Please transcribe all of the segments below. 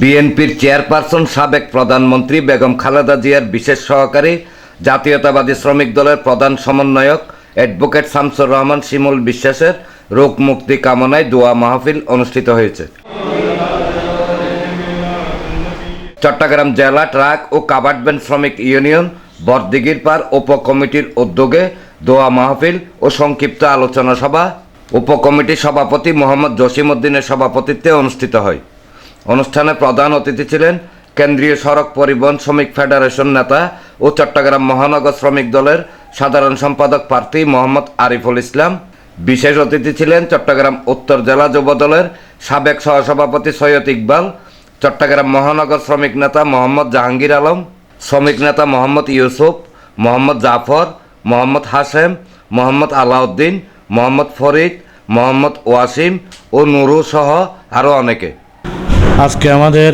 বিএনপির চেয়ারপারসন সাবেক প্রধানমন্ত্রী বেগম খালেদা জিয়ার বিশেষ সহকারী জাতীয়তাবাদী শ্রমিক দলের প্রধান সমন্বয়ক অ্যাডভোকেট শামসুর রহমান শিমুল বিশ্বাসের রোগ মুক্তি কামনায় দোয়া মাহফিল অনুষ্ঠিত হয়েছে। চট্টগ্রাম জেলা ট্রাক ও কাবার্ডব্যান্ড শ্রমিক ইউনিয়ন বরদিগির পার উপকমিটির উদ্যোগে দোয়া মাহফিল ও সংক্ষিপ্ত আলোচনা সভা উপকমিটির সভাপতি মোহাম্মদ জসিম উদ্দিনের সভাপতিত্বে অনুষ্ঠিত হয়। অনুষ্ঠানে প্রধান অতিথি ছিলেন কেন্দ্রীয় সড়ক পরিবহন শ্রমিক ফেডারেশন নেতা ও চট্টগ্রাম মহানগর শ্রমিক দলের সাধারণ সম্পাদক প্রার্থী মোহাম্মদ আরিফুল ইসলাম। বিশেষ অতিথি ছিলেন চট্টগ্রাম উত্তর জেলা যুব দলের সাবেক সহসভাপতি সৈয়দ ইকবাল, চট্টগ্রাম মহানগর শ্রমিক নেতা মোহাম্মদ জাহাঙ্গীর আলম, শ্রমিক নেতা মোহাম্মদ ইউসুফ, মোহাম্মদ জাফর, মোহাম্মদ হাসেম মোহাম্মদ আলাউদ্দিন, মোহাম্মদ ফরিদ, মোহাম্মদ ওয়াসিম ও নুরু সহ আরও অনেকে। আজকে আমাদের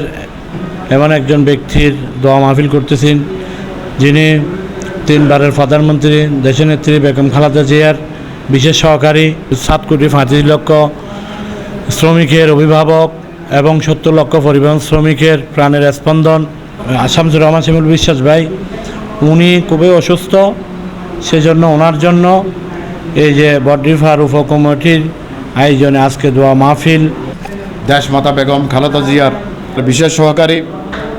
এমন একজন ব্যক্তির দোয়া মাহফিল করতেছেন, যিনি তিনবারের প্রধানমন্ত্রী, দেশনেত্রী বেগম খালাদা জিয়ার বিশেষ সহকারী, সাত কোটি পঁয়ত্রিশ লক্ষ শ্রমিকের অভিভাবক এবং সত্তর লক্ষ পরিবহন শ্রমিকের প্রাণের স্পন্দন, শামসুর রহমান শিমুল বিশ্বাস ভাই, উনি খুবই অসুস্থ, সেজন্য ওনার জন্য এই যে বড্রিফার উপকমিটির আয়োজনে আজকে দোয়া মাহফিল দেশমাতা বেগম খালেদা জিয়ার বিশেষ সহকারী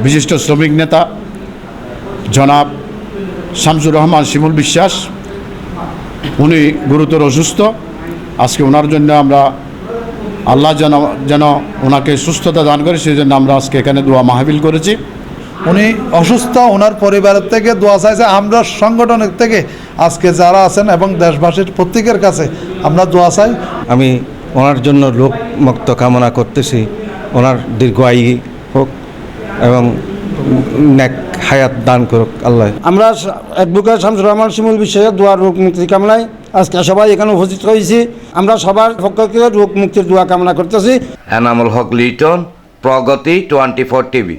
বিশিষ্ট শ্রমিক নেতা জনাব শামসুর রহমান শিমুল বিশ্বাস। উনি গুরুতর অসুস্থ। আজকে ওনার জন্য আমরা আল্লাহ যেন যেন ওনাকে সুস্থতা দান করে সেই জন্য আমরা আজকে এখানে দোয়া মাহবিল করেছি। উনি অসুস্থ ওনার পরিবারের থেকে দোয়া চাইছে। আমরা সংগঠনের থেকে আজকে যারা আছেন এবং দেশবাসীর প্রত্যেকের কাছে আমরা দোয়া চাই। আমি ওনার জন্য লোক মুক্ত কামনা করতেছি। ওনার দীর্ঘ আয়ু হোক এবং নেক হায়াত দান করুক আল্লাহ। আমরা অ্যাডভোকেট শামসুর রহমান শিমুল বিশ্বের দোয়া রোগ মুক্তি কামনায় আজকে সবাই এখানে উপস্থিত হয়েছি আমরা সবার পক্ষ থেকে রোগ মুক্তির দোয়া কামনা করতেছি। Enamul Haque Liton Pragati twenty four TV.